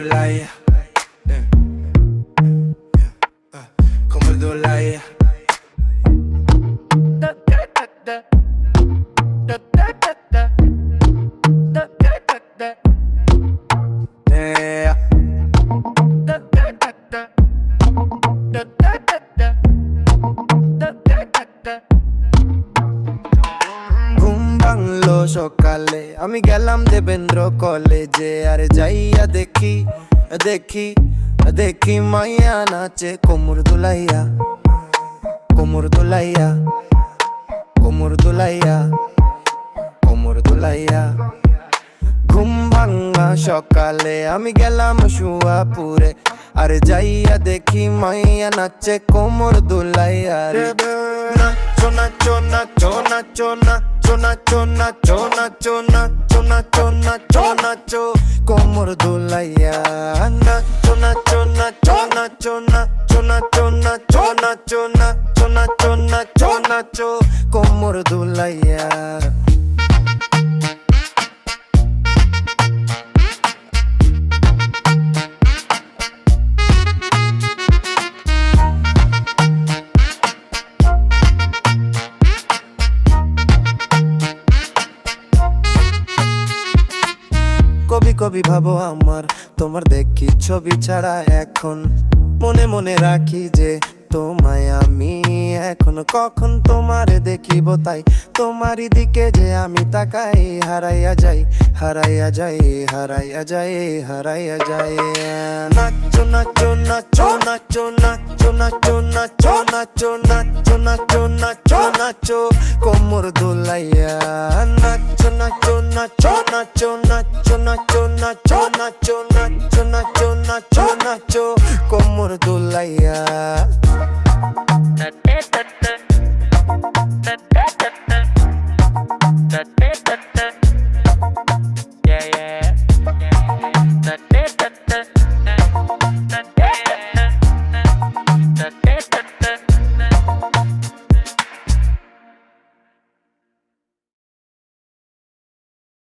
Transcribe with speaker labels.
Speaker 1: to
Speaker 2: lie. ভাঙলো সকালে আমি গেলাম দেবেন্দ্র কলেজে আর যাইয়া দেখি দেখি দেখি মাইয়া নাচে কোমর দুলাইয়া কোমর দুলাইয়া কোমর দুলাইয়া কোমর দুলাইয়া ঘুম ভাঙা সকালে আমি গেলাম শুয়াপুরে আর যাইয়া দেখি মাইয়া নাচে কোমর দুলাইয়া রে নাচো নাচো নাচো নাচো নাচো নাচো নাচো নাচো নাচো নাচো নাচো কোমর দুলাইয়া নাচো নাচো নাচো নাচো নাচো নাচো নাচো নাচো নাচো নাচো নাচো নাচো কোমর দুলাইয়া কবি ভাবো আমার তোমার দেখি ছবি ছাড়া এখন মনে মনে রাখি যে তোমায় আমি এখন কখন তোমারে দেখিব তাই তোমারই দিকে যে আমি তাকাই হারাইয়া যাই হারাইয়া যাই হারাইয়া যাই হারাইয়া যাই নাচো নাচো নাচো নাচো নাচো নাচো নাচো নাচো নাচো নাচো নাচো নাচো কোমর দোলাইয়া নাচো নাচো নাচো নাচো নাচো নাচো নাচো নাচো কোমর দোলাইয়া
Speaker 1: Da, da, da, da.